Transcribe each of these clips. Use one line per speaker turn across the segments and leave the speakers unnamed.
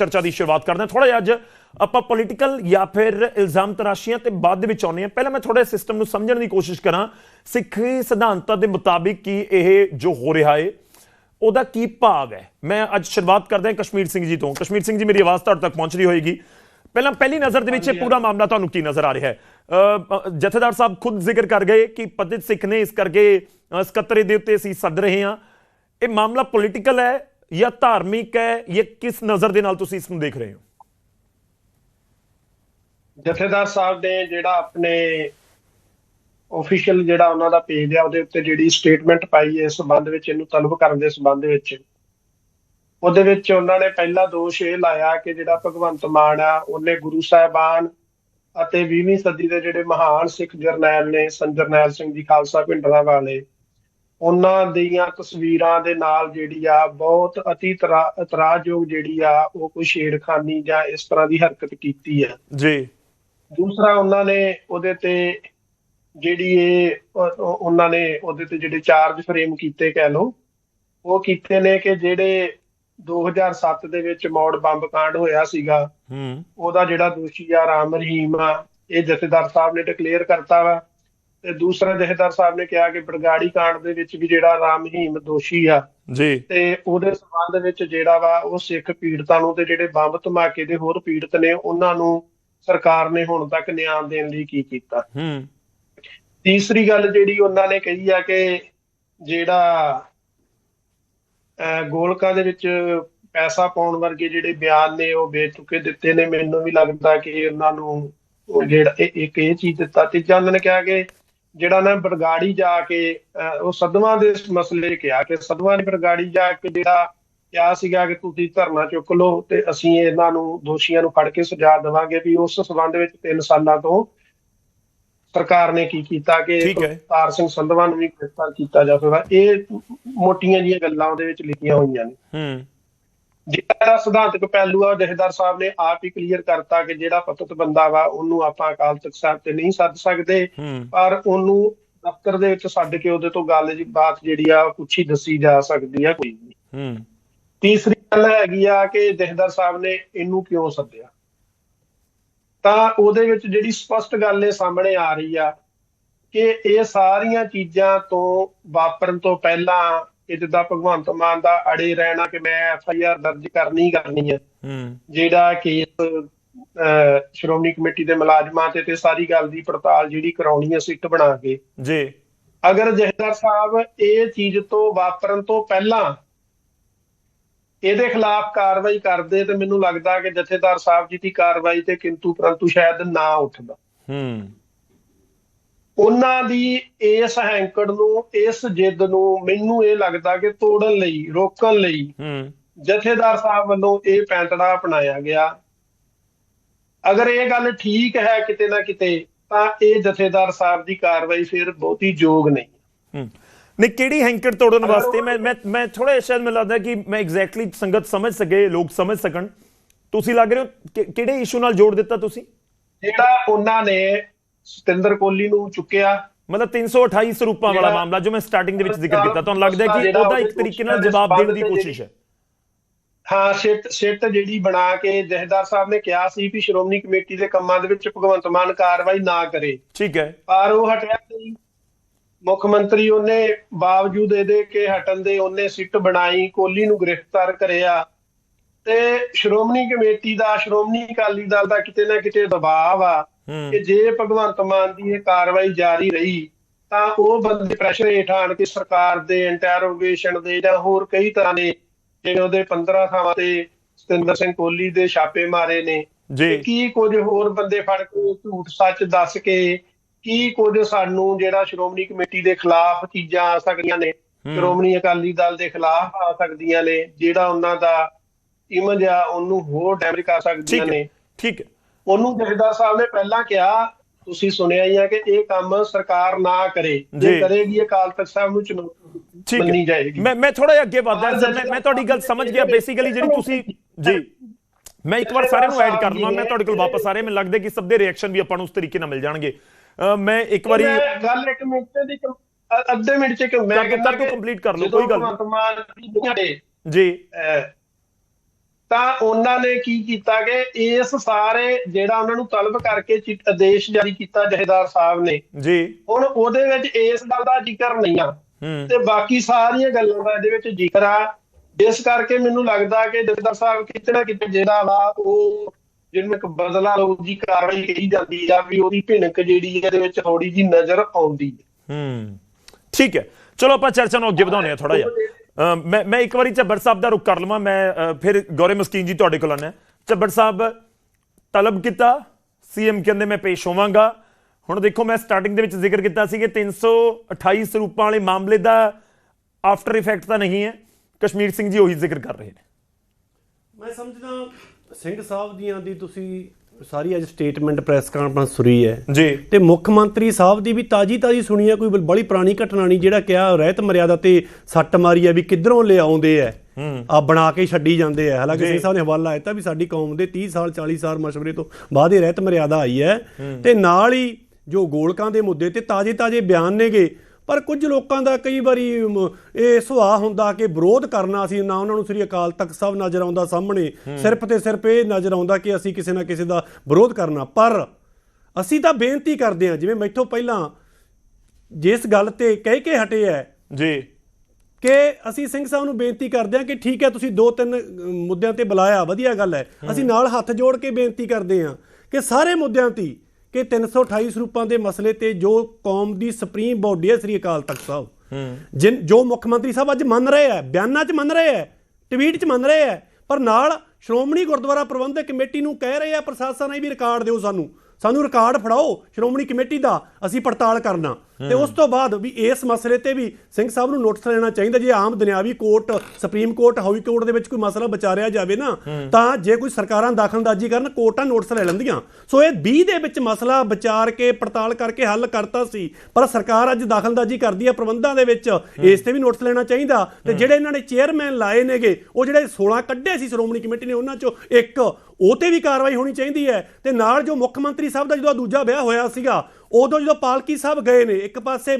ਚਰਚਾ ਦੀ ਸ਼ੁਰੂਆਤ ਕਰਦੇ ਹਾਂ। ਥੋੜਾ ਜਿਹਾ ਅੱਜ ਆਪਾਂ ਪੋਲੀਟੀਕਲ ਜਾਂ ਫਿਰ ਇਲਜ਼ਾਮ ਤਰਾਸ਼ੀਆਂ ਤੇ ਬਾਅਦ ਦੇ ਵਿੱਚ ਆਉਂਦੇ ਹਾਂ। ਪਹਿਲਾਂ ਮੈਂ ਥੋੜਾ ਸਿਸਟਮ ਨੂੰ ਸਮਝਣ ਦੀ ਕੋਸ਼ਿਸ਼ ਕਰਾਂ। ਸਿੱਖੀ ਸਿਧਾਂਤਾਂ ਦੇ ਮੁਤਾਬਿਕ ਕੀ ਇਹ ਜੋ ਹੋ ਰਿਹਾ ਹੈ ਉਹਦਾ ਕੀ ਭਾਵ ਹੈ? ਮੈਂ ਅੱਜ ਸ਼ੁਰੂਆਤ ਕਰਦੇ ਹਾਂ ਕਸ਼ਮੀਰ ਸਿੰਘ ਜੀ ਤੋਂ। ਕਸ਼ਮੀਰ ਸਿੰਘ ਜੀ ਮੇਰੀ ਆਵਾਜ਼ ਤੁਹਾਡੇ ਤੱਕ ਪਹੁੰਚ ਰਹੀ ਹੋਏਗੀ। ਪਹਿਲਾਂ ਪਹਿਲੀ ਨਜ਼ਰ ਦੇ ਵਿੱਚ ਇਹ ਪੂਰਾ ਮਾਮਲਾ ਤੁਹਾਨੂੰ ਕੀ ਨਜ਼ਰ ਆ ਰਿਹਾ ਹੈ? ਜਥੇਦਾਰ ਸਾਹਿਬ ਖੁਦ ਜ਼ਿਕਰ ਕਰ ਗਏ ਕਿ ਪਤਿਤ ਸਿੱਖ ਨੇ ਇਸ ਕਰਕੇ ਸਕੱਤਰੇ ਦੇ ਉੱਤੇ ਅਸੀਂ ਸੱਦ ਰਹੇ ਹਾਂ। ਇਹ ਮਾਮਲਾ ਪੋਲੀਟੀਕਲ ਹੈ ਜਾਂ ਧਾਰਮਿਕ ਹੈ ਜਾਂ ਕਿਸ ਨਜ਼ਰ ਦੇ ਨਾਲ ਤੁਸੀਂ ਇਸ ਨੂੰ ਦੇਖ ਰਹੇ ਹੋ?
ਜਥੇਦਾਰ ਸਾਹਿਬ ਨੇ ਜਿਹੜਾ ਆਪਣੇ ਆਫੀਸ਼ੀਅਲ ਜਿਹੜਾ ਉਹਨਾਂ ਦਾ ਪੇਜ ਆ, ਉਹਦੇ ਉੱਤੇ ਜਿਹੜੀ ਸਟੇਟਮੈਂਟ ਪਾਈ ਹੈ, ਇਸ ਸੰਬੰਧ ਵਿੱਚ, ਇਹਨੂੰ ਤਲਬ ਕਰਨ ਦੇ ਸੰਬੰਧ ਵਿੱਚ। ਉਹਦੇ ਵਿੱਚ ਉਹਨਾਂ ਨੇ ਪਹਿਲਾ ਦੋਸ਼ ਇਹ ਲਾਇਆ ਕਿ ਜਿਹੜਾ ਭਗਵੰਤ ਮਾਨ ਆ, ਉਹਨੇ ਗੁਰੂ ਸਾਹਿਬਾਨ ਅਤੇ 20ਵੀਂ ਸਦੀ ਦੇ ਜਿਹੜੇ ਮਹਾਨ ਸਿੱਖ ਜਰਨੈਲ ਨੇ ਸੰਤ ਜਰਨੈਲ ਸਿੰਘ ਜੀ, ਖਾਲਸਾ ਪਿੰਡਰਾਂ ਵਾਲੇ ਉਹਨਾਂ ਦੀਆਂ ਤਸਵੀਰਾਂ ਦੇ ਨਾਲ ਜਿਹੜੀ ਆ ਬਹੁਤ ਅਤੀ ਤਰਾ- ਇਤਰਾਜ਼ਯੋਗ ਜਿਹੜੀ ਆ ਉਹ ਕੋਈ ਛੇੜਖਾਨੀ ਜਾਂ ਇਸ ਤਰ੍ਹਾਂ ਦੀ ਹਰਕਤ ਕੀਤੀ ਹੈ
ਜੀ।
ਦੂਸਰਾ ਉਹਨਾਂ ਨੇ ਉਹਦੇ ਤੇ ਜਿਹੜੀ ਇਹ ਉਹ- ਉਹ- ਉਹਨਾਂ ਨੇ ਉਹਦੇ ਤੇ ਜਿਹੜੇ ਚਾਰਜ ਫਰੇਮ ਕੀਤੇ ਕਹਿ ਲਓ ਉਹ ਕੀਤੇ ਨੇ ਕਿ ਜਿਹੜੇ 2007 ਦੇ ਵਿੱਚ ਮੌੜ ਬੰਬ ਕਾਂਡ ਹੋਇਆ ਸੀਗਾ
ਹੂੰ।
ਉਹਦਾ ਜਿਹੜਾ ਦੋਸ਼ੀ ਆ ਰਾਮ ਰਹੀਮ ਆ ਇਹ ਜਥੇਦਾਰ ਸਾਹਿਬ ਨੇ ਡਿਕਲੇਅਰ ਕਰਤਾ ਵਾ। ਤੇ ਦੂਸਰਾ ਜਥੇਦਾਰ ਸਾਹਿਬ ਨੇ ਕਿਹਾ ਕਿ ਬਰਗਾੜੀ ਕਾਂਡ ਦੇ ਵਿੱਚ ਵੀ ਜਿਹੜਾ ਰਾਮ ਰਹੀਮ ਦੋਸ਼ੀ ਆ
ਜੀ।
ਤੇ ਉਹਦੇ ਸੰਬੰਧ ਵਿੱਚ ਜਿਹੜਾ ਵਾ ਉਹ ਸਿੱਖ ਪੀੜਤਾਂ ਨੂੰ ਤੇ ਜਿਹੜੇ ਬੰਬ ਧਮਾਕੇ ਦੇ ਹੋਰ ਪੀੜਤ ਨੇ ਉਹਨਾਂ ਨੂੰ ਸਰਕਾਰ ਨੇ ਹੁਣ ਤੱਕ ਨਿਆਂ ਦੇਣ ਲਈ ਕੀ ਕੀਤਾ।
ਹੂੰ।
ਤੀਸਰੀ ਗੱਲ ਜਿਹੜੀ ਉਹਨਾਂ ਨੇ ਕਹੀ ਆ ਕਿ ਜਿਹੜਾ ਗੋਲਕਾਂ ਦੇ ਵਿੱਚ ਪੈਸਾ ਪਾਉਣ ਵਰਗੇ ਜਿਹੜੇ ਬਿਆਨ ਨੇ ਉਹ ਬੇਤੁਕੇ ਦਿੱਤੇ ਨੇ। ਮੈਨੂੰ ਵੀ ਲੱਗਦਾ ਕਿ ਉਹਨਾਂ ਨੂੰ ਉਹ ਜਿਹੜਾ ਇੱਕ ਇਹ ਚੀਜ਼ ਦਿੱਤਾ। ਤੀਜਾ ਉਹਨਾਂ ਨੇ ਕਿਹਾ ਕਿ ਜਿਹੜਾ ਨਾ ਬਰਗਾੜੀ ਜਾ ਕੇ ਉਹ ਸਦਵਾਂ ਦੇ ਮਸਲੇ ਕਿਹਾ ਕਿ ਸਦਵਾਂ ਨੇ ਬਰਗਾੜੀ ਜਾ ਕੇ ਜਿਹੜਾ ਕਿਹਾ ਸੀਗਾ ਕਿ ਤੁਸੀਂ ਧਰਨਾ ਚੁੱਕ ਲਓ ਤੇ ਅਸੀਂ ਇਹਨਾਂ ਨੂੰ ਦੋਸ਼ੀਆਂ ਨੂੰ ਫੜ ਕੇ ਸਜ਼ਾ ਦੇਵਾਂਗੇ ਵੀ ਉਸ ਸਬੰਧ ਵਿੱਚ 3 ਸਾਲਾਂ ਤੋਂ ਸਰਕਾਰ ਨੇ ਕੀ ਕੀਤਾ ਕਿ। ਤਾਰ ਸਿੰਘ ਸੰਧਵਾ ਨੂੰ ਵੀ ਗ੍ਰਿਫਤਾਰ ਕੀਤਾ ਜਾਵੇਗਾ ਇਹ ਮੋਟੀਆਂ ਜੀਆਂ ਗੱਲਾਂ ਉਹਦੇ ਵਿੱਚ ਲਿਖੀਆਂ ਹੋਈਆਂ ਨੇ।
ਹੂੰ।
ਜਿਹੜਾ ਸਿਧਾਂਤਕ ਪਹਿਲੂ ਆ ਜਥੇਦਾਰ ਸਾਹਿਬ ਨੇ ਆਪ ਹੀ ਕਲੀਅਰ ਕਰਤਾ ਕਿ ਜਿਹੜਾ ਪਤਿਤ ਬੰਦਾ ਵਾ ਉਹਨੂੰ ਆਪਾਂ ਅਕਾਲ ਤਖਤ ਸਾਹਿਬ ਤੇ ਨਹੀਂ ਸੱਦ ਸਕਦੇ। ਪਰ ਉਹਨੂੰ ਦਫ਼ਤਰ ਦੇ ਵਿੱਚ ਛੱਡ ਕੇ ਉਹਦੇ ਤੋਂ ਗੱਲ ਜੀ ਬਾਤ ਜਿਹੜੀ ਆ ਪੁੱਛੀ ਦੱਸੀ ਜਾ ਸਕਦੀ ਆ ਕੋਈ ਵੀ।
ਹੂੰ।
ਤੀਸਰੀ ਗੱਲ ਹੈਗੀ ਆ ਕਿ ਜਥੇਦਾਰ ਸਾਹਿਬ ਨੇ ਇਹਨੂੰ ਕਿਉਂ ਸੱਦਿਆ? ਤਾਂ ਉਹਦੇ ਵਿੱਚ ਜਿਹੜੀ ਸਪਸ਼ਟ ਗੱਲ ਇਹ ਸਾਹਮਣੇ ਆ ਰਹੀ ਆ ਕਿ ਇਹ ਸਾਰੀਆਂ ਚੀਜ਼ਾਂ ਤੋਂ ਵਾਪਰਨ ਤੋਂ ਪਹਿਲਾਂ ਇਹ ਜਿੱਦਾਂ ਭਗਵੰਤ ਮਾਨ ਦਾ ਅੜੇ ਰਹਿਣਾ ਕਿ ਮੈਂ ਐਫ ਆਈ ਆਰ ਦਰਜ ਕਰਨੀ ਹੀ ਕਰਨੀ ਹੈ
ਹੂੰ।
ਜਿਹੜਾ ਕੇਸ ਸ਼੍ਰੋਮਣੀ ਕਮੇਟੀ ਦੇ ਮੁਲਾਜ਼ਮਾਂ ਤੇ ਤੇ ਸਾਰੀ ਗੱਲ ਦੀ ਪੜਤਾਲ ਜਿਹੜੀ ਕਰਾਉਣੀ ਹੈ ਸਿੱਟ ਬਣਾ ਕੇ।
ਜੀ।
ਅਗਰ ਜਥੇਦਾਰ ਸਾਹਿਬ ਇਹ ਚੀਜ਼ ਤੋਂ ਵਾਪਰਨ ਤੋਂ ਪਹਿਲਾਂ ਇਹਦੇ ਖਿਲਾਫ ਕਾਰਵਾਈ ਕਰਦੇ ਤੇ ਮੈਨੂੰ ਲੱਗਦਾ ਕਿ ਜਥੇਦਾਰ ਸਾਹਿਬ ਜੀ ਦੀ ਕਾਰਵਾਈ ਤੇ ਕਿੰਤੂ ਪਰੰਤੂ ਸ਼ਾਇਦ ਨਾ ਉੱਠਦਾ।
ਹੂੰ।
ਉਹਨਾਂ ਦੀ ਇਸ ਹੈਂਕੜ ਨੂੰ ਇਸ ਜਿੱਦ ਨੂੰ ਮੈਨੂੰ ਇਹ ਲੱਗਦਾ ਕਿ ਤੋੜਨ ਲਈ ਰੋਕਣ ਲਈ
ਹੂੰ।
ਜਥੇਦਾਰ ਸਾਹਿਬ ਵੱਲੋਂ ਇਹ ਪੈਂਤੜਾ ਅਪਣਾਇਆ ਗਿਆ। ਅਗਰ ਇਹ ਗੱਲ ਠੀਕ ਹੈ ਕਿਤੇ ਨਾ ਕਿਤੇ ਤਾਂ ਇਹ ਜਥੇਦਾਰ ਸਾਹਿਬ ਦੀ ਕਾਰਵਾਈ ਫਿਰ ਬਹੁਤੀ ਯੋਗ ਨਹੀਂ।
ਹੂੰ। ਨਹੀਂ ਕਿਹੜੀ ਹੈਂਕਰ ਤੋੜਨ ਵਾਸਤੇ? ਮੈਂ ਮੈਂ ਮੈਂ ਥੋੜਾ ਸ਼ਾਇਦ ਮੈਨੂੰ ਲੱਗਦਾ ਕਿ ਮੈਂ ਐਗਜ਼ੈਕਟਲੀ ਸੰਗਤ ਸਮਝ ਸਕੇ ਲੋਕ ਸਮਝ ਸਕਣ। ਤੁਸੀਂ ਲੱਗ ਰਹੇ ਹੋ? ਕਿਹੜੇ ਇਸ਼ੂ ਨਾਲ ਜੋੜ ਦਿੱਤਾ ਤੁਸੀਂ?
ਜਿਹੜਾ ਉਹਨਾਂ ਨੇ ਸਤਿੰਦਰ ਕੋਹਲੀ ਨੂੰ ਚੁੱਕਿਆ।
ਮਤਲਬ 328 ਸਰੂਪਾਂ ਵਾਲਾ ਮਾਮਲਾ ਜੋ ਮੈਂ ਸਟਾਰਟਿੰਗ ਦੇ ਵਿੱਚ ਜ਼ਿਕਰ ਕੀਤਾ ਤੁਹਾਨੂੰ ਲੱਗਦਾ ਹੈ ਕਿ ਉਹਦਾ ਇੱਕ ਤਰੀਕੇ ਨਾਲ ਜਵਾਬ ਦੇਣ ਦੀ ਕੋਸ਼ਿਸ਼ ਹੈ।
ਹਾਂ ਸਿੱਟ ਸਿੱਟ ਜਿਹੜੀ ਬਣਾ ਕੇ ਜਥੇਦਾਰ ਸਾਹਿਬ ਨੇ ਕਿਹਾ ਸੀ ਕਿ ਸ਼੍ਰੋਮਣੀ ਕਮੇਟੀ ਦੇ ਕੰਮਾਂ ਦੇ ਵਿੱਚ ਭਗਵੰਤ ਮਾਨ ਕਾਰਵਾਈ ਨਾ ਕਰੇ।
ਠੀਕ ਹੈ।
ਪਰ ਉਹ ਹਟਿਆ ਨਹੀਂ। ਮੁੱਖ ਮੰਤਰੀ ਉਹਨੇ ਬਾਵਜੂਦ ਇਹਦੇ ਕਿ ਹਟਣ ਦੇ ਉਹਨੇ ਸਿੱਟ ਬਣਾਈ ਕੋਹਲੀ ਨੂੰ ਗ੍ਰਿਫਤਾਰ ਕਰਿਆ। ਤੇ ਸ਼੍ਰੋਮਣੀ ਕਮੇਟੀ ਦਾ ਸ਼੍ਰੋਮਣੀ ਅਕਾਲੀ ਦਲ ਦਾ ਕਿਤੇ ਨਾ ਕਿਤੇ ਦਬਾਅ ਆ ਕਿ ਜੇ ਭਗਵੰਤ ਮਾਨ ਦੀ ਇਹ ਕਾਰਵਾਈ ਜਾਰੀ ਰਹੀ ਤਾਂ ਉਹ ਬੰਦੇ ਪ੍ਰੈਸ਼ਰ ਹੇਠ ਆਣ ਕੇ ਸਰਕਾਰ ਦੇ ਇੰਟਰੋਗੇਸ਼ਨ ਦੇ ਜਾਂ ਹੋਰ ਕਈ ਤਰ੍ਹਾਂ ਦੇ ਜਿਹੜੇ ਉਹਦੇ 15 ਥਾਵਾਂ ਤੇ ਸਤਿੰਦਰ ਸਿੰਘ ਕੋਹਲੀ ਦੇ ਛਾਪੇ ਮਾਰੇ ਨੇ
ਜੀ।
ਕੀ ਕੁਝ ਹੋਰ ਬੰਦੇ ਫੜ ਕੇ ਝੂਠ ਸੱਚ ਦੱਸ ਕੇ ਕੀ ਕੁਝ ਸਾਨੂੰ ਜਿਹੜਾ ਸ਼੍ਰੋਮਣੀ ਕਮੇਟੀ ਦੇ ਖਿਲਾਫ ਚੀਜ਼ਾਂ ਆ ਸਕਦੀਆਂ ਨੇ। ਸ਼੍ਰੋਮਣੀ ਅਕਾਲੀ ਦਲ ਦੇ ਖਿਲਾਫ ਆ ਸਕਦੀਆਂ ਨੇ ਜਿਹੜਾ ਉਹਨਾਂ ਦਾ ਇਮੇਜ ਆ ਉਹਨੂੰ ਹੋਰ ਡੈਮੇਜ ਕਰ ਸਕਦੀਆਂ ਨੇ।
ਠੀਕ ਹੈ।
ਉਹਨੂੰ ਜਥੇਦਾਰ ਸਾਹਿਬ ਨੇ ਪਹਿਲਾਂ ਕਿਹਾ ਤੁਸੀਂ ਸੁਣਿਆ ਹੀ ਆ ਕਿ ਇਹ ਕੰਮ ਸਰਕਾਰ ਨਾ ਕਰੇ।
ਜੀ।
ਕਰੇਗੀ ਅਕਾਲ ਤਖਤ ਸਾਹਿਬ ਨੂੰ ਚੁਣੌਤੀ ਮੰਨੀ ਜਾਏਗੀ।
ਮੈਂ ਮੈਂ ਥੋੜਾ ਜਿਹਾ ਅੱਗੇ ਵਧਦਾ। ਮੈਂ ਮੈਂ ਤੁਹਾਡੀ ਗੱਲ ਸਮਝ ਗਿਆ। ਬੇਸਿਕਲੀ ਜਿਹੜੀ ਤੁਸੀਂ ਜੀ। ਮੈਂ ਇੱਕ ਵਾਰ ਸਾਰਿਆਂ ਨੂੰ ਐਡ ਕਰ ਲਵਾਂ। ਮੈਂ ਤੁਹਾਡੇ ਕੋਲ ਵਾਪਸ ਆ ਰਿਹਾ। ਮੈਨੂੰ ਲੱਗਦਾ ਕਿ ਸਭ ਦੇ ਰਿਐਕਸ਼ਨ ਵੀ ਆਪਾਂ ਨੂੰ ਉਸ ਤਰੀਕੇ ਨਾਲ ਮਿਲ ਜਾਣਗੇ। ਮੈਂ ਇੱਕ ਵਾਰੀ
ਗੱਲ ਇੱਕ ਮਿੰਟ ਦੀ ਅੱਧੇ ਮਿੰਟ ਚ ਕਿ ਮੈਂ
ਕਰ-
ਕਹਿੰਦਾ
ਕਰ ਦਿਓ,
ਕਿ
complete ਕਰ ਲਓ, ਕੋਈ ਗੱਲ ਨਹੀਂ। ਜੀ
ਤਾਂ ਉਹਨਾਂ ਨੇ ਕੀ ਕੀਤਾ ਕਿ ਇਸ ਸਾਰੇ ਜਿਹੜਾ ਉਹਨਾਂ ਨੂੰ ਤਲਬ ਕਰਕੇ ਆਦੇਸ਼ ਜਾਰੀ ਕੀਤਾ ਜਹੇਦਾਰ ਸਾਹਿਬ ਨੇ।
ਜੀ।
ਹੁਣ ਉਹਦੇ ਵਿੱਚ ਇਸ ਗੱਲ ਦਾ ਜ਼ਿਕਰ ਨਹੀਂ ਆ।
ਹੂੰ।
ਤੇ ਬਾਕੀ ਸਾਰੀਆਂ ਗੱਲਾਂ ਦਾ ਇਹਦੇ ਵਿੱਚ ਜ਼ਿਕਰ ਆ। ਇਸ ਕਰਕੇ ਮੈਨੂੰ ਲੱਗਦਾ ਕਿ ਜਥੇਦਾਰ ਸਾਹਿਬ ਕਿਤੇ ਨਾ ਕਿਤੇ ਜਿਹੜਾ ਵਾ ਉਹ ਜਿਹਨੂੰ ਇੱਕ ਬਦਲਾ ਲਓ ਜੀ ਕਾਰਵਾਈ ਕਹੀ ਜਾਂਦੀ ਆ ਵੀ ਉਹਦੀ ਭਿਣਕ ਜਿਹੜੀ ਇਹਦੇ ਵਿੱਚ ਥੋੜੀ ਜੀ ਨਜ਼ਰ ਆਉਂਦੀ ਹੈ
ਹੂੰ। ਠੀਕ ਹੈ। ਚਲੋ ਆਪਾਂ ਚਰਚਾ ਨੂੰ ਅੱਗੇ ਵਧਾਉਂਦੇ ਆ ਥੋੜਾ ਜਿਹਾ। ਮੈਂ ਮੈਂ ਇੱਕ ਵਾਰੀ ਚੱਬਰ ਸਾਹਿਬ ਦਾ ਰੁਕ ਕਰ ਲਵਾਂ, ਮੈਂ ਫਿਰ ਗੌਰੇ ਮਸਕੀਨ ਜੀ ਤੁਹਾਡੇ ਕੋਲ ਆਣਾ ਚੱਬਰ ਸਾਹਿਬ, ਤਲਬ ਕੀਤਾ, ਸੀਐਮ ਕਹਿੰਦੇ ਮੈਂ ਪੇਸ਼ ਹੋਵਾਂਗਾ। ਹੁਣ ਦੇਖੋ, ਮੈਂ ਸਟਾਰਟਿੰਗ ਦੇ ਵਿੱਚ ਜ਼ਿਕਰ ਕੀਤਾ ਸੀ ਕਿ 328 ਸਰੂਪਾਂ ਵਾਲੇ ਮਾਮਲੇ ਦਾ ਆਫਟਰ ਇਫੈਕਟ ਤਾਂ ਨਹੀਂ ਹੈ। ਕਸ਼ਮੀਰ ਸਿੰਘ ਜੀ ਉਹੀ ਜ਼ਿਕਰ ਕਰ ਰਹੇ ਨੇ।
ਮੈਂ ਸਮਝਦਾ, ਸਿੰਘ ਸਾਹਿਬ ਦੀਆਂ ਦੀ ਤੁਸੀਂ ਸਾਰੀ ਅੱਜ ਸਟੇਟਮੈਂਟ ਪ੍ਰੈਸ ਕਾਨਫਰੰਸ ਸੁਣੀ ਹੈ।
ਜੀ।
ਤੇ ਮੁੱਖ ਮੰਤਰੀ ਸਾਹਿਬ ਦੀ ਵੀ ਤਾਜੀ ਤਾਜੀ ਸੁਣੀ ਹੈ ਕੋਈ ਬੜੀ ਪੁਰਾਣੀ ਘਟਨਾ ਨਹੀਂ ਜਿਹੜਾ ਕਿਹਾ ਰਹਿਤ ਮਰਿਆਦਾ ਤੇ ਸੱਟ ਮਾਰੀ ਹੈ ਵੀ ਕਿੱਧਰੋਂ ਲਿਆਉਂਦੇ ਐ ਆ ਬਣਾ ਕੇ ਛੱਡੀ ਜਾਂਦੇ ਐ ਹਾਲਾਂਕਿ ਸਿੰਘ ਸਾਹਿਬ ਨੇ ਹਵਾਲਾ ਦਿੱਤਾ ਵੀ ਸਾਡੀ ਕੌਮ ਦੇ 30 ਸਾਲ 40 ਸਾਲ ਮਸ਼ਵਰੇ ਤੋਂ ਬਾਅਦ ਇਹ ਰਹਿਤ ਮਰਿਆਦਾ ਆਈ ਹੈ। ਤੇ ਨਾਲ ਹੀ ਜੋ ਗੋਲਕਾਂ ਦੇ ਮੁੱਦੇ ਤੇ ਤਾਜੇ ਤਾਜੇ ਬਿਆਨ ਨੇਗੇ ਪਰ ਕੁਝ ਲੋਕਾਂ ਦਾ ਕਈ ਵਾਰੀ ਇਹ ਸੁਭਾਅ ਹੁੰਦਾ ਕਿ ਵਿਰੋਧ ਕਰਨਾ ਸੀ ਨਾ ਉਹਨਾਂ ਨੂੰ ਸ੍ਰੀ ਅਕਾਲ ਤਖਤ ਸਾਹਿਬ ਨਜ਼ਰ ਆਉਂਦਾ ਸਾਹਮਣੇ। ਸਿਰਫ ਤੇ ਸਿਰਫ ਇਹ ਨਜ਼ਰ ਆਉਂਦਾ ਕਿ ਅਸੀਂ ਕਿਸੇ ਨਾ ਕਿਸੇ ਦਾ ਵਿਰੋਧ ਕਰਨਾ। ਪਰ ਅਸੀਂ ਤਾਂ ਬੇਨਤੀ ਕਰਦੇ ਹਾਂ ਜਿਵੇਂ ਮੈਥੋਂ ਪਹਿਲਾਂ ਜਿਸ ਗੱਲ ਤੇ ਕਹਿ ਕੇ ਹਟੇ ਐ
ਜੀ।
ਕਿ ਅਸੀਂ ਸਿੰਘ ਸਾਹਿਬ ਨੂੰ ਬੇਨਤੀ ਕਰਦੇ ਹਾਂ ਕਿ ਠੀਕ ਹੈ ਤੁਸੀਂ ਦੋ ਤਿੰਨ ਮੁੱਦਿਆਂ ਤੇ ਬੁਲਾਇਆ ਵਧੀਆ ਗੱਲ ਹੈ। ਅਸੀਂ ਨਾਲ ਹੱਥ ਜੋੜ ਕੇ ਬੇਨਤੀ ਕਰਦੇ ਹਾਂ ਕਿ ਸਾਰੇ ਮੁੱਦਿਆਂ ਤੇ ਕਿ 328 ਸਰੂਪਾਂ ਦੇ ਮਸਲੇ ਤੇ ਜੋ ਕੌਮ ਦੀ ਸੁਪਰੀਮ ਬੋਡੀ ਹੈ ਸ੍ਰੀ ਅਕਾਲ ਤਖਤ ਸਾਹਿਬ। ਜਿਨ ਜੋ ਮੁੱਖ ਮੰਤਰੀ ਸਾਹਿਬ ਅੱਜ ਮੰਨ ਰਹੇ ਆ ਬਿਆਨਾਂ 'ਚ ਮੰਨ ਰਹੇ ਆ ਟਵੀਟ 'ਚ ਮੰਨ ਰਹੇ ਆ ਪਰ ਨਾਲ ਸ਼੍ਰੋਮਣੀ ਗੁਰਦੁਆਰਾ ਪ੍ਰਬੰਧਕ ਕਮੇਟੀ ਨੂੰ ਕਹਿ ਰਹੇ ਆ ਪ੍ਰਸ਼ਾਸਨ ਨੇ ਵੀ ਰਿਕਾਰਡ ਦਿਓ ਸਾਨੂੰ। ਸਾਨੂੰ ਰਿਕਾਰਡ ਫੜਾਓ ਸ਼੍ਰੋਮਣੀ ਕਮੇਟੀ ਦਾ ਅਸੀਂ ਪੜਤਾਲ ਕਰਨਾ। ਤੇ ਉਸ ਤੋਂ ਬਾਅਦ ਵੀ ਇਸ ਮਸਲੇ ਤੇ ਵੀ ਸਿੰਘ ਸਾਹਿਬ ਨੂੰ ਨੋਟਿਸ ਲੈਣਾ ਚਾਹੀਦਾ ਜੇ ਆਮ ਦੁਨਿਆਵੀ court, supreme court, high court ਦੇ ਵਿੱਚ ਕੋਈ ਮਸਲਾ ਵਿਚਾਰਿਆ ਜਾਵੇ ਨਾ, ਤਾਂ ਜੇ ਕੋਈ ਸਰਕਾਰਾਂ ਦਖਲਅੰਦਾਜ਼ੀ ਕਰਨ, ਕੋਰਟਾਂ ਨੋਟਿਸ ਲੈ ਲੈਂਦੀਆਂ। ਸੋ ਇਹ 20 ਦੇ ਵਿੱਚ ਮਸਲਾ ਵਿਚਾਰ ਕੇ, ਪੜਤਾਲ ਕਰਕੇ ਹੱਲ ਕਰਤਾ ਸੀ, ਪਰ ਸਰਕਾਰ ਅੱਜ ਦਖਲਅੰਦਾਜ਼ੀ ਕਰਦੀ ਹੈ ਪ੍ਰਬੰਧਾਂ ਦੇ ਵਿੱਚ ਇਸ ਤੇ ਵੀ ਨੋਟਿਸ ਲੈਣਾ ਚਾਹੀਦਾ। ਤੇ ਜਿਹੜੇ ਇਹਨਾਂ ਨੇ ਚੇਅਰਮੈਨ ਲਾਏ ਨੇਗੇ, ਉਹ ਜਿਹੜੇ 16 ਕੱਢੇ ਸੀ ਸ਼੍ਰੋਮਣੀ ਕਮੇਟੀ ਨੇ ਉਹਨਾਂ ਚੋਂ ਇੱਕ, ਉਹ ਤੇ ਵੀ ਕਾਰਵਾਈ ਹੋਣੀ ਚਾਹੀਦੀ ਹੈ। ਤੇ ਨਾਲ ਜੋ ਮੁੱਖ ਮੰਤਰੀ ਸਾਹਿਬ ਦਾ ਜਦੋਂ ਦੂਜਾ ਵਿਆਹ ਹੋਇਆ ਸੀਗਾ ਉਦੋਂ ਜਦੋਂ ਪਾਲਕੀ ਸਾਹਿਬ ਗਏ ਨੇ ਇੱਕ ਪਾਸੇ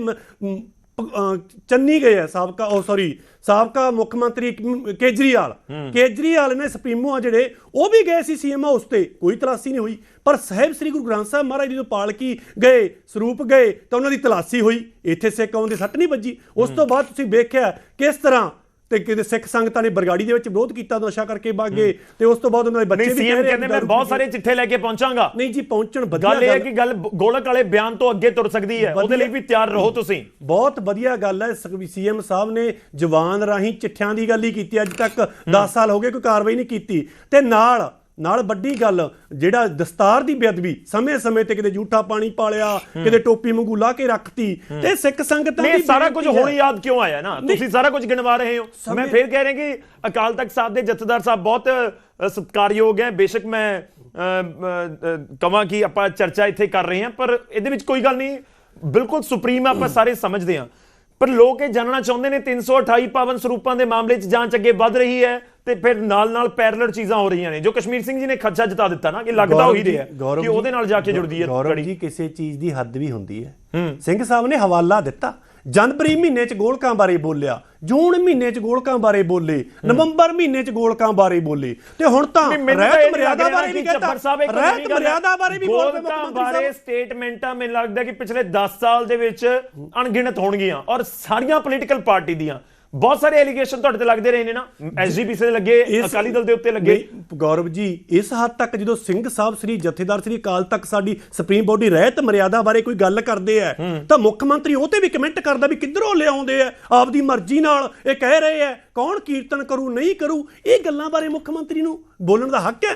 ਚੰਨੀ ਗਏ ਆ ਸਾਬਕਾ ਉਹ ਸੌਰੀ ਸਾਬਕਾ ਮੁੱਖ ਮੰਤਰੀ ਕੇਜਰੀਵਾਲ। ਕੇਜਰੀਵਾਲ ਨੇ ਸੁਪਰੀਮੋ ਆ ਜਿਹੜੇ ਉਹ ਵੀ ਗਏ ਸੀ ਸੀਐਮ ਹਾਊਸ ਤੇ ਕੋਈ ਤਲਾਸ਼ੀ ਨਹੀਂ ਹੋਈ। ਪਰ ਸਾਹਿਬ ਸ੍ਰੀ ਗੁਰੂ ਗ੍ਰੰਥ ਸਾਹਿਬ ਮਹਾਰਾਜ ਜਦੋਂ ਪਾਲਕੀ ਗਏ ਸਰੂਪ ਗਏ ਤਾਂ ਉਹਨਾਂ ਦੀ ਤਲਾਸ਼ੀ ਹੋਈ। ਇੱਥੇ ਸਿੱਖ ਕੌਮ ਦੇ ਸੱਟ ਨਹੀਂ ਵੱਜੀ। ਉਸ ਤੋਂ ਬਾਅਦ ਤੁਸੀਂ ਵੇਖਿਆ ਕਿਸ ਤਰ੍ਹਾਂ ਤੇ ਕਿਤੇ ਸਿੱਖ ਸੰਗਤਾਂ ਨੇ ਬਰਗਾੜੀ ਦੇ ਵਿੱਚ ਵਿਰੋਧ ਕੀਤਾ ਨਸ਼ਾ ਕਰਕੇ ਭਾਗੇ ਤੇ ਉਸ ਤੋਂ ਬਾਅਦ ਉਹਨਾਂ ਦੇ ਬੱਚੇ
ਨਹੀਂ
ਵੀ
ਸੀਐਮ
ਕਹਿ ਰਹੇ
ਕਹਿੰਦੇ ਮੈਂ ਬਹੁਤ ਸਾਰੇ ਚਿੱਠੇ ਲੈ ਕੇ ਪਹੁੰਚਾਂਗਾ।
ਨਹੀਂ ਜੀ ਪਹੁੰਚਣ ਵਧੀਆ
ਗੱਲ ਇਹ ਹੈ ਕਿ ਗੱਲ ਗੋਲਕ ਵਾਲੇ ਬਿਆਨ ਤੋਂ ਅੱਗੇ ਤੁਰ ਸਕਦੀ ਹੈ। ਉਹਦੇ ਲਈ ਵੀ ਤਿਆਰ ਰਹੋ ਤੁਸੀਂ।
ਬਹੁਤ ਵਧੀਆ ਗੱਲ ਹੈ। ਸੀਐਮ ਸਾਹਿਬ ਨੇ ਜਵਾਨ ਰਾਹੀਂ ਚਿੱਠਿਆਂ ਦੀ ਗੱਲ ਹੀ ਕੀਤੀ। ਅੱਜ ਤੱਕ 10 ਸਾਲ ਹੋ ਗਏ ਕੋਈ ਕਾਰਵਾਈ ਨਹੀਂ ਕੀਤੀ। ਤੇ ਨਾਲ ਨਾਲ ਵੱਡੀ ਗੱਲ ਜਿਹੜਾ ਦਸਤਾਰ ਦੀ ਬੇਅਦਬੀ ਸਮੇਂ-ਸਮੇਂ ਤੇ ਕਿਤੇ ਝੂਠਾ ਪਾਣੀ ਪਾਲਿਆ ਕਿਤੇ ਟੋਪੀ ਵਾਂਗੂ ਲਾ ਕੇ ਰੱਖਤੀ ਤੇ ਸਿੱਖ ਸੰਗਤਾਂ ਦੀ
ਸਾਰਾ ਕੁਝ। ਹੁਣ ਯਾਦ ਕਿਉਂ ਆਇਆ ਨਾ? ਤੁਸੀਂ ਸਾਰਾ ਕੁਝ ਗਿਣਵਾ ਰਹੇ ਹੋ। ਮੈਂ ਫਿਰ ਕਹਿ ਰਿਹਾ ਕਿ ਅਕਾਲ ਤਖਤ ਸਾਹਿਬ ਦੇ ਜਥੇਦਾਰ ਸਾਹਿਬ ਬਹੁਤ ਸਤਿਕਾਰਯੋਗ ਹੈ। ਬੇਸ਼ੱਕ ਮੈਂ ਕਹਾਂ ਕਿ ਆਪਾਂ ਚਰਚਾ ਇੱਥੇ ਕਰ ਰਹੇ ਹਾਂ ਪਰ ਇਹਦੇ ਵਿੱਚ ਕੋਈ ਗੱਲ ਨਹੀਂ। ਬਿਲਕੁਲ ਸੁਪਰੀਮ ਆਪਾਂ ਸਾਰੇ ਸਮਝਦੇ ਹਾਂ। ਪਰ ਲੋਕ ਇਹ ਜਾਣਨਾ ਚਾਹੁੰਦੇ ਨੇ 328 ਪਾਵਨ ਸਰੂਪਾਂ ਦੇ ਮਾਮਲੇ 'ਚ ਜਾਂਚ ਅੱਗੇ ਵੱਧ ਰਹੀ ਹੈ ਤੇ ਫਿਰ ਨਾਲ-ਨਾਲ ਪੈਰਲਲ ਚੀਜ਼ਾਂ ਹੋ ਰਹੀਆਂ ਨੇ ਜੋ ਕਸ਼ਮੀਰ ਸਿੰਘ ਜੀ ਨੇ ਖੱਚਾ ਜਤਾ ਦਿੱਤਾ ਨਾ ਕਿ ਲੱਗਦਾ
ਜੀ-
ਰਿਹਾ ਕਿ ਉਹਦੇ ਨਾਲ ਜਾ ਕੇ ਜੁੜਦੀ ਹੈ
ਗੌਰਵ ਜੀ ਕਿਸੇ ਚੀਜ਼ ਦੀ ਹੱਦ ਵੀ ਹੁੰਦੀ ਹੈ। ਸਿੰਘ ਸਾਹਿਬ ਨੇ ਹਵਾਲਾ ਦਿੱਤਾ ਜਨਵਰੀ ਮਹੀਨੇ ਚ ਗੋਲਕਾਂ ਬਾਰੇ ਬੋਲਿਆ ਜੂਨ ਮਹੀਨੇ ਚ ਗੋਲਕਾਂ ਬਾਰੇ ਬੋਲੇ ਨਵੰਬਰ ਮਹੀਨੇ ਚ ਗੋਲਕਾਂ ਬਾਰੇ ਬੋਲੇ ਤੇ ਹੁਣ ਤਾਂ ਰਹਿਤ ਮਰਿਆਦਾ ਬਾਰੇ ਵੀ
ਕਿ
ਕਹਤਾ
ਚੱਬਰ ਸਾਹਿਬ ਇੱਕ ਨਵੀਂ
ਰਹਿਤ। ਮਰਿਆਦਾ ਬਾਰੇ ਵੀ ਬੋਲਦੇ ਮੁੱਖ ਮੰਤਰੀ
ਬਾਰੇ
ਸਾਹਿਬ
ਸਟੇਟਮੈਂਟਾਂ ਮੈਨੂੰ ਲੱਗਦਾ ਕਿ ਪਿਛਲੇ 10 ਸਾਲ ਦੇ ਵਿੱਚ ਅਣਗਿਣਤ ਹੋਣਗੀਆਂ ਔਰ ਸਾਰੀਆਂ ਪੋਲੀਟੀਕਲ ਪਾਰਟੀ ਦੀਆਂ ਬਹੁਤ ਸਾਰੇ ਐਲੀਗੇਸ਼ਨ ਤੁਹਾਡੇ ਤੇ ਲੱਗਦੇ ਰਹੇ ਨੇ ਨਾ। ਐਸਜੀਪੀਸੀ ਦੇ ਲੱਗੇ ਅਕਾਲੀ ਦਲ ਦੇ ਉੱਤੇ ਲੱਗੇ।
ਗੌਰਵ ਜੀ ਇਸ ਹੱਦ ਤੱਕ ਜਦੋਂ ਸਿੰਘ ਸਾਹਿਬ ਸ੍ਰੀ ਜਥੇਦਾਰ ਸ੍ਰੀ ਅਕਾਲ ਤੱਕ ਸਾਡੀ ਸੁਪਰੀਮ ਬੋਡੀ ਰਹਿਤ ਮਰਿਆਦਾ ਬਾਰੇ ਕੋਈ ਗੱਲ ਕਰਦੇ ਆ ਤਾਂ ਮੁੱਖ ਮੰਤਰੀ ਉਹ ਤੇ ਵੀ ਕਮੈਂਟ ਕਰਦਾ ਵੀ ਕਿੱਧਰੋਂ ਲਿਆਉਂਦੇ ਆ ਆਪਦੀ ਮਰਜ਼ੀ ਨਾਲ ਇਹ ਕਹਿ ਰਹੇ ਆ ਕੌਣ ਕੀਰਤਨ ਕਰੂ ਨਹੀਂ ਕਰੂ ਇਹ ਗੱਲਾਂ ਬਾਰੇ ਮੁੱਖ ਮੰਤਰੀ ਨੂੰ ਬੋਲਣ ਦਾ ਹੱਕ ਹੈ